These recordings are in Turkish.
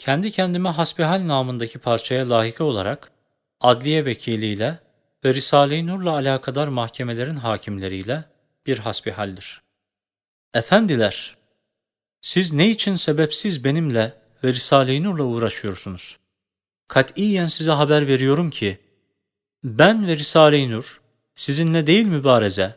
Kendi kendime hasbihal namındaki parçaya layık olarak adliye vekiliyle ve Risale-i Nur'la alakadar mahkemelerin hakimleriyle bir hasbihaldir. Efendiler, siz ne için sebepsiz benimle ve Risale-i Nur'la uğraşıyorsunuz? Katiyen size haber veriyorum ki, ben ve Risale-i Nur sizinle değil mübareze,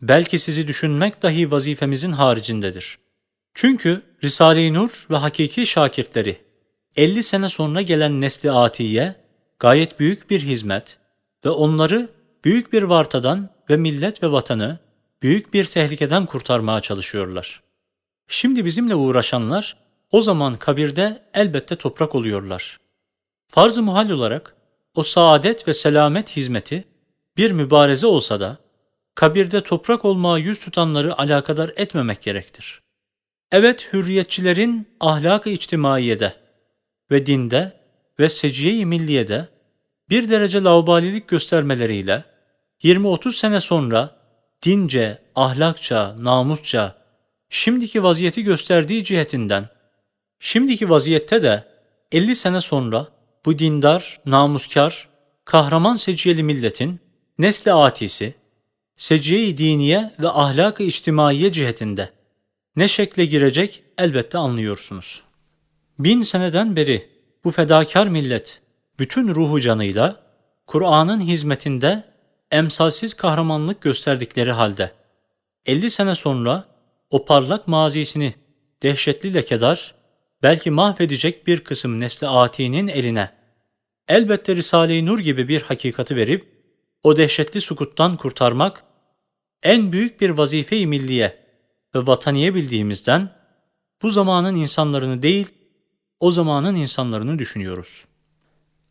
belki sizi düşünmek dahi vazifemizin haricindedir. Çünkü Risale-i Nur ve hakiki şakirtleri 50 sene sonra gelen nesli atiye gayet büyük bir hizmet ve onları büyük bir vartadan ve millet ve vatanı büyük bir tehlikeden kurtarmaya çalışıyorlar. Şimdi bizimle uğraşanlar o zaman kabirde elbette toprak oluyorlar. Farz-ı muhal olarak o saadet ve selamet hizmeti bir mübareze olsa da kabirde toprak olmaya yüz tutanları alakadar etmemek gerektir. Evet hürriyetçilerin ahlak-ı içtimaiyede ve dinde ve seciye-i milliyede bir derece laubalilik göstermeleriyle 20-30 sene sonra dince, ahlakça, namusça, şimdiki vaziyeti gösterdiği cihetinden, şimdiki vaziyette de 50 sene sonra bu dindar, namuskar, kahraman seciyeli milletin nesli atisi, seciye-i diniye ve ahlak-ı içtimaiye cihetinde ne şekle girecek elbette anlıyorsunuz. Bin seneden beri bu fedakar millet bütün ruhu canıyla Kur'an'ın hizmetinde emsalsiz kahramanlık gösterdikleri halde 50 sene sonra o parlak mazisini dehşetli lekedar belki mahvedecek bir kısım nesli atinin eline elbette Risale-i Nur gibi bir hakikati verip o dehşetli sukuttan kurtarmak en büyük bir vazife-i milliye ve vataniye bildiğimizden bu zamanın insanlarını değil, o zamanın insanlarını düşünüyoruz.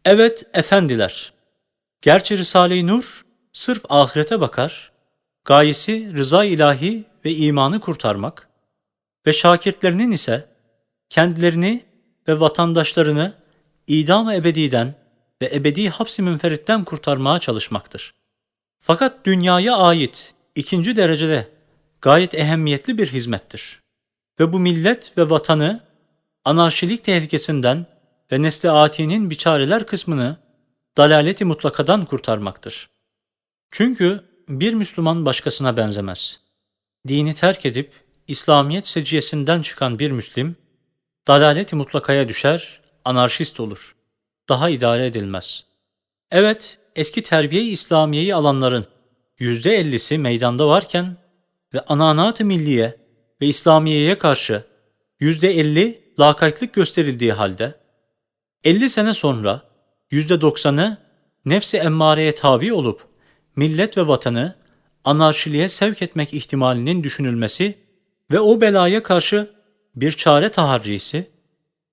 Evet efendiler, gerçi Risale-i Nur sırf ahirete bakar, gayesi rıza ilahi ve imanı kurtarmak ve şakirtlerinin ise kendilerini ve vatandaşlarını idam-ı ebediden ve ebedi hapsi münferitten kurtarmaya çalışmaktır. Fakat dünyaya ait ikinci derecede gayet ehemmiyetli bir hizmettir. Ve bu millet ve vatanı anarşilik tehlikesinden ve nesli atinin biçareler kısmını dalaleti mutlakadan kurtarmaktır. Çünkü bir Müslüman başkasına benzemez. Dini terk edip İslamiyet seciyesinden çıkan bir Müslim, dalaleti mutlakaya düşer, anarşist olur. Daha idare edilmez. Evet, eski terbiye-i İslamiye'yi alanların yüzde ellisi meydanda varken ve ananat-ı milliye ve İslamiye'ye karşı yüzde elli lakaytlık gösterildiği halde 50 sene sonra yüzde doksanı nefsi emmareye tabi olup millet ve vatanı anarşiliğe sevk etmek ihtimalinin düşünülmesi ve o belaya karşı bir çare taharrisi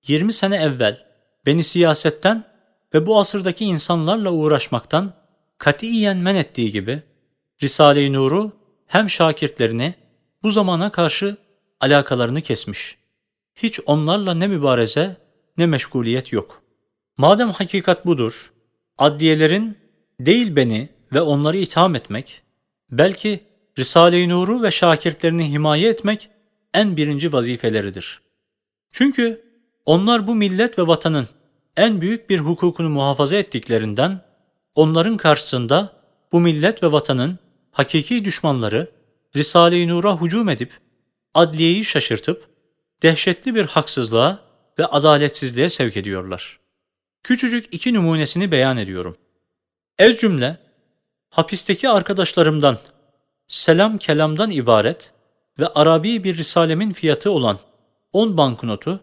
20 sene evvel beni siyasetten ve bu asırdaki insanlarla uğraşmaktan katiyen men ettiği gibi Risale-i Nur'u hem şakirtlerini bu zamana karşı alakalarını kesmiş. Hiç onlarla ne mübareze ne meşguliyet yok. Madem hakikat budur, adliyelerin değil beni ve onları itham etmek, belki Risale-i Nur'u ve şakirtlerini himaye etmek en birinci vazifeleridir. Çünkü onlar bu millet ve vatanın en büyük bir hukukunu muhafaza ettiklerinden, onların karşısında bu millet ve vatanın hakiki düşmanları Risale-i Nur'a hücum edip, adliyeyi şaşırtıp, dehşetli bir haksızlığa ve adaletsizliğe sevk ediyorlar. Küçücük iki numunesini beyan ediyorum. Ez cümle, hapisteki arkadaşlarımdan, selam kelamdan ibaret ve Arabi bir risalemin fiyatı olan 10 banknotu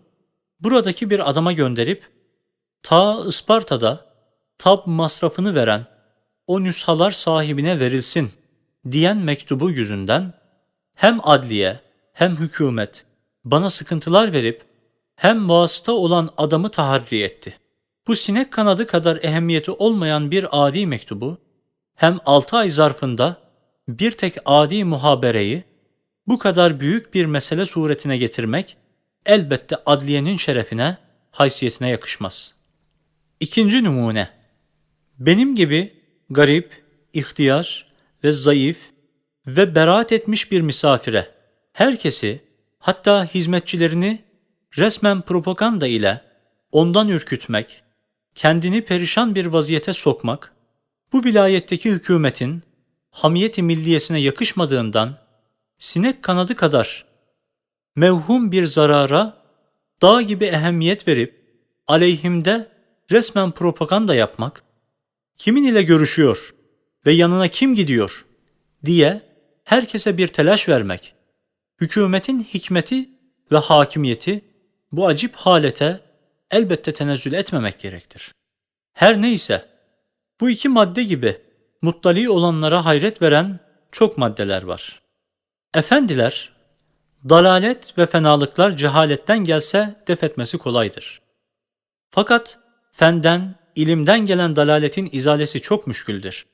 buradaki bir adama gönderip ta Isparta'da tab masrafını veren o nüshalar sahibine verilsin diyen mektubu yüzünden hem adliye hem hükümet bana sıkıntılar verip hem vasıta olan adamı taharri etti. Bu sinek kanadı kadar ehemmiyeti olmayan bir adi mektubu hem altı ay zarfında bir tek adi muhabereyi bu kadar büyük bir mesele suretine getirmek elbette adliyenin şerefine, haysiyetine yakışmaz. İkinci numune. Benim gibi garip, ihtiyar ve zayıf ve beraat etmiş bir misafire, herkesi, hatta hizmetçilerini resmen propaganda ile ondan ürkütmek, kendini perişan bir vaziyete sokmak, bu vilayetteki hükümetin hamiyeti milliyesine yakışmadığından sinek kanadı kadar mevhum bir zarara dağ gibi ehemmiyet verip aleyhimde resmen propaganda yapmak, kimin ile görüşüyor ve yanına kim gidiyor diye herkese bir telaş vermek, hükümetin hikmeti ve hakimiyeti bu acip halete elbette tenezzül etmemek gerektir. Her neyse, bu iki madde gibi muttali olanlara hayret veren çok maddeler var. Efendiler, dalalet ve fenalıklar cehaletten gelse def etmesi kolaydır. Fakat fenden, ilimden gelen dalaletin izalesi çok müşküldür.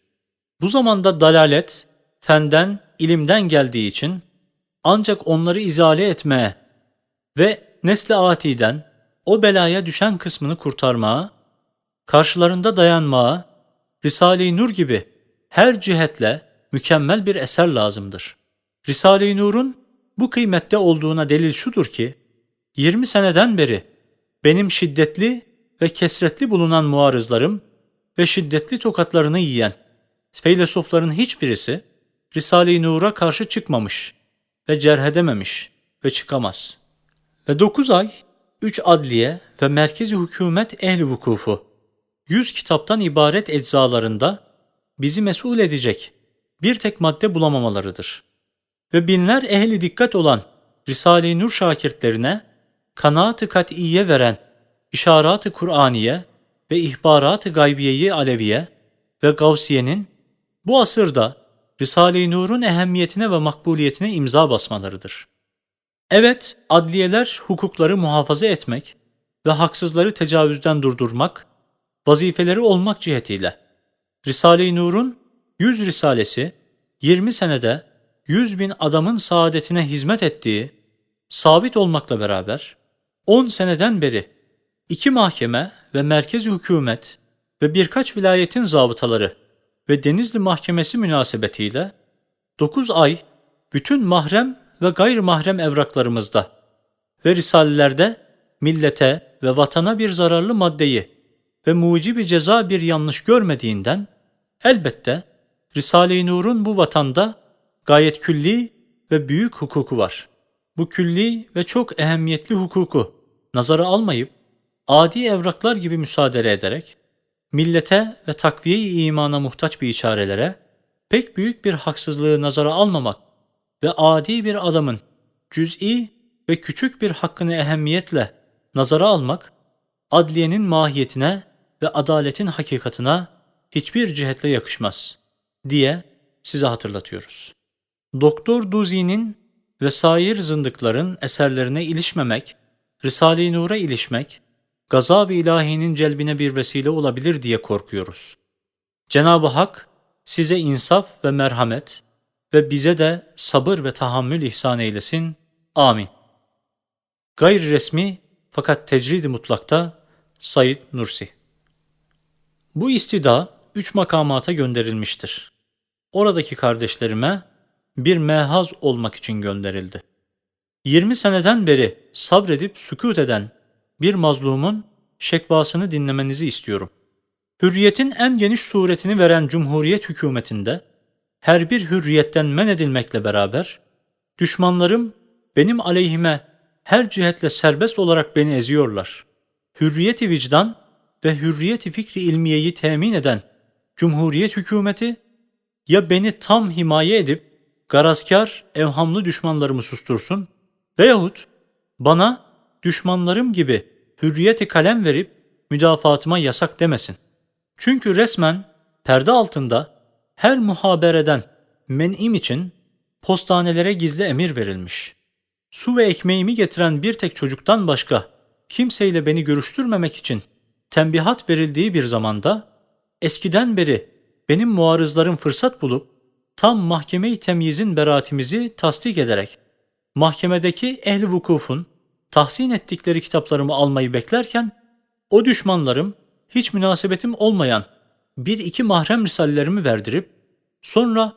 Bu zamanda dalalet, fenden, ilimden geldiği için ancak onları izale etmeye ve nesli atiden o belaya düşen kısmını kurtarmaya, karşılarında dayanmaya, Risale-i Nur gibi her cihetle mükemmel bir eser lazımdır. Risale-i Nur'un bu kıymette olduğuna delil şudur ki, 20 seneden beri benim şiddetli ve kesretli bulunan muarızlarım ve şiddetli tokatlarını yiyen feylesofların hiçbirisi Risale-i Nur'a karşı çıkmamış ve cerhedememiş ve çıkamaz. Ve 9 ay, 3 adliye ve merkezi hükümet ehli vukufu, 100 kitaptan ibaret eczalarında bizi mesul edecek bir tek madde bulamamalarıdır. Ve binler ehli dikkat olan Risale-i Nur şakirtlerine kanaat-ı kat'iye veren işarat-ı Kur'aniye ve ihbarat-ı gaybiyeyi Aleviye ve Gavsiye'nin bu asırda Risale-i Nur'un ehemmiyetine ve makbuliyetine imza basmalarıdır. Evet, adliyeler hukukları muhafaza etmek ve haksızları tecavüzden durdurmak, vazifeleri olmak cihetiyle. Risale-i Nur'un 100 risalesi 20 senede 100 bin adamın saadetine hizmet ettiği, sabit olmakla beraber 10 seneden beri iki mahkeme ve merkezi hükümet ve birkaç vilayetin zabıtaları ve Denizli Mahkemesi münasebetiyle 9 ay bütün mahrem ve gayrimahrem evraklarımızda ve risalelerde millete ve vatana bir zararlı maddeyi ve mucibi ceza bir yanlış görmediğinden elbette Risale-i Nur'un bu vatanda gayet külli ve büyük hukuku var. Bu külli ve çok ehemmiyetli hukuku nazara almayıp adi evraklar gibi müsaade ederek millete ve takviye-i imana muhtaç bir içarelere pek büyük bir haksızlığı nazara almamak ve adi bir adamın cüz'i ve küçük bir hakkını ehemmiyetle nazara almak, adliyenin mahiyetine ve adaletin hakikatına hiçbir cihetle yakışmaz diye size hatırlatıyoruz. Doktor Duzi'nin ve sair zındıkların eserlerine ilişmemek, Risale-i Nur'a ilişmek, gazab-ı ilahinin celbine bir vesile olabilir diye korkuyoruz. Cenab-ı Hak size insaf ve merhamet ve bize de sabır ve tahammül ihsan eylesin. Amin. Gayri resmi fakat tecrid-i mutlakta Said Nursi. Bu istida üç makamata gönderilmiştir. Oradaki kardeşlerime bir mehaz olmak için gönderildi. 20 seneden beri sabredip sükut eden bir mazlumun şekvasını dinlemenizi istiyorum. Hürriyetin en geniş suretini veren Cumhuriyet hükümetinde her bir hürriyetten men edilmekle beraber düşmanlarım benim aleyhime her cihetle serbest olarak beni eziyorlar. Hürriyeti vicdan ve hürriyeti fikri ilmiyeyi temin eden Cumhuriyet hükümeti ya beni tam himaye edip garazkar, evhamlı düşmanlarımı sustursun veyahut bana düşmanlarım gibi hürriyeti kalem verip müdafatıma yasak demesin. Çünkü resmen perde altında her muhabereden men'im için postanelere gizli emir verilmiş. Su ve ekmeğimi getiren bir tek çocuktan başka kimseyle beni görüştürmemek için tembihat verildiği bir zamanda eskiden beri benim muarızlarım fırsat bulup tam mahkeme-i temyizin beraatimizi tasdik ederek mahkemedeki ehl vukufun tahsin ettikleri kitaplarımı almayı beklerken o düşmanlarım hiç münasebetim olmayan bir iki mahrem risallerimi verdirip sonra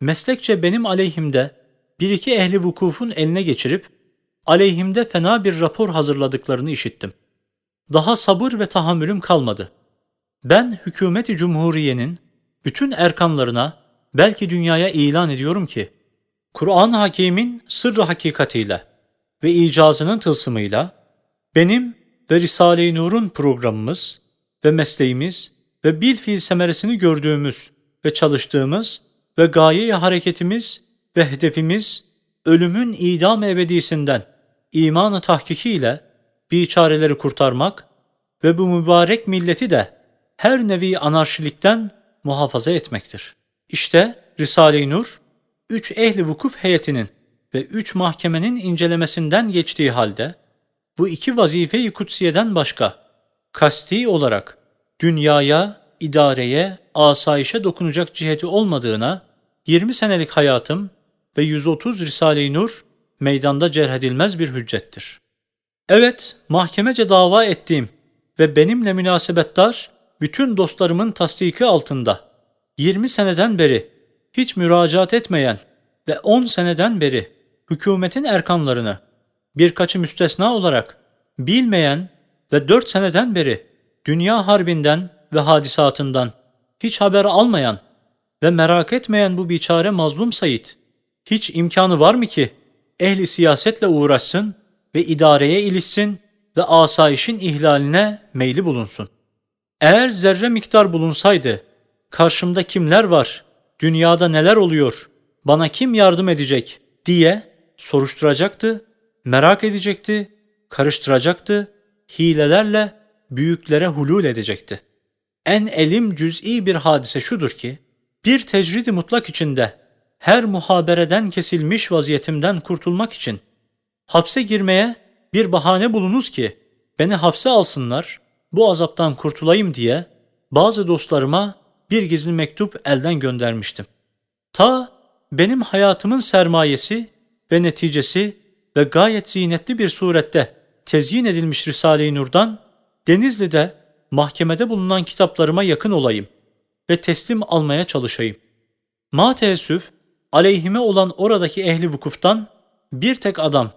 meslekçe benim aleyhimde bir iki ehli vukufun eline geçirip aleyhimde fena bir rapor hazırladıklarını işittim. Daha sabır ve tahammülüm kalmadı. Ben hükümeti cumhuriyenin bütün erkanlarına belki dünyaya ilan ediyorum ki Kur'an-ı Hakîm'in sırrı hakikatiyle ve icazının tılsımıyla benim ve Risale-i Nur'un programımız ve mesleğimiz ve bilfiil semeresini gördüğümüz ve çalıştığımız ve gaye hareketimiz ve hedefimiz ölümün idam ebedisinden imanı tahkiki ile biçareleri kurtarmak ve bu mübarek milleti de her nevi anarşilikten muhafaza etmektir. İşte Risale-i Nur, üç ehli vukuf heyetinin ve üç mahkemenin incelemesinden geçtiği halde, bu iki vazife-i kutsiyeden başka, kasti olarak dünyaya, idareye, asayişe dokunacak ciheti olmadığına, 20 senelik hayatım ve 130 Risale-i Nur, meydanda cerhedilmez bir hüccettir. Evet, mahkemece dava ettiğim ve benimle münasebettar bütün dostlarımın tasdiki altında 20 seneden beri hiç müracaat etmeyen ve 10 seneden beri hükümetin erkanlarını birkaçı müstesna olarak bilmeyen ve 4 seneden beri dünya harbinden ve hadisatından hiç haber almayan ve merak etmeyen bu biçare mazlum Said hiç imkanı var mı ki ehli siyasetle uğraşsın ve idareye ilişsin ve asayişin ihlaline meyli bulunsun. Eğer zerre miktar bulunsaydı, karşımda kimler var, dünyada neler oluyor, bana kim yardım edecek diye soruşturacaktı, merak edecekti, karıştıracaktı, hilelerle büyüklere hulul edecekti. En elim cüz'i bir hadise şudur ki, bir tecridi mutlak içinde her muhabereden kesilmiş vaziyetimden kurtulmak için hapse girmeye bir bahane bulunuz ki beni hapse alsınlar, bu azaptan kurtulayım diye bazı dostlarıma bir gizli mektup elden göndermiştim. Ta benim hayatımın sermayesi ve neticesi ve gayet zinetli bir surette tezyin edilmiş Risale-i Nur'dan Denizli'de mahkemede bulunan kitaplarıma yakın olayım ve teslim almaya çalışayım. Ma teessüf, aleyhime olan oradaki ehli vukuftan bir tek adam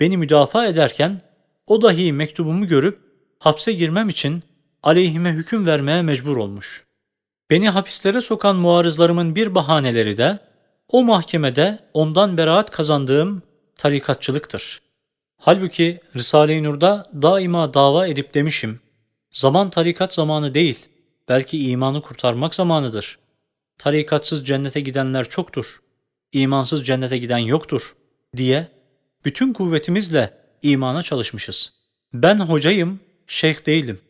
beni müdafaa ederken o dahi mektubumu görüp hapse girmem için aleyhime hüküm vermeye mecbur olmuş. Beni hapislere sokan muarızlarımın bir bahaneleri de o mahkemede ondan beraat kazandığım tarikatçılıktır. Halbuki Risale-i Nur'da daima dava edip demişim, zaman tarikat zamanı değil, belki imanı kurtarmak zamanıdır. Tarikatsız cennete gidenler çoktur, imansız cennete giden yoktur diye bütün kuvvetimizle imana çalışmışız. Ben hocayım, şeyh değilim.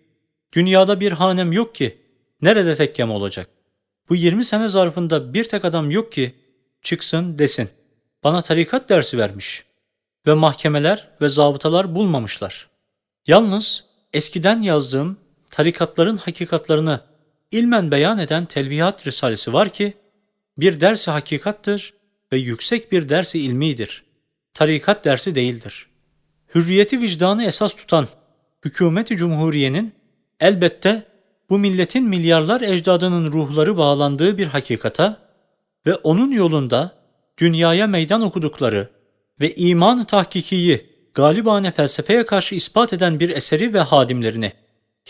Dünyada bir hanem yok ki, nerede tekkem olacak? Bu 20 sene zarfında bir tek adam yok ki, çıksın desin. Bana tarikat dersi vermiş. Ve mahkemeler ve zabıtalar bulmamışlar. Yalnız eskiden yazdığım tarikatların hakikatlarını ilmen beyan eden Telvihat Risalesi var ki, bir dersi hakikattır ve yüksek bir dersi ilmidir. Tarikat dersi değildir. Hürriyeti vicdanı esas tutan hükümeti cumhuriyenin elbette bu milletin milyarlar ecdadının ruhları bağlandığı bir hakikata ve onun yolunda dünyaya meydan okudukları ve iman tahkikiyi galibane felsefeye karşı ispat eden bir eseri ve hadimlerini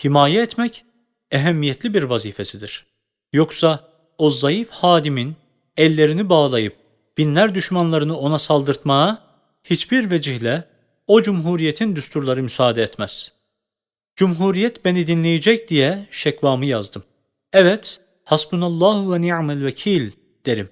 himaye etmek ehemmiyetli bir vazifesidir. Yoksa o zayıf hadimin ellerini bağlayıp binler düşmanlarını ona saldırtmaya hiçbir vecihle o cumhuriyetin düsturları müsaade etmez. Cumhuriyet beni dinleyecek diye şekvamı yazdım. Evet, hasbunallahu ve ni'mel vekil derim.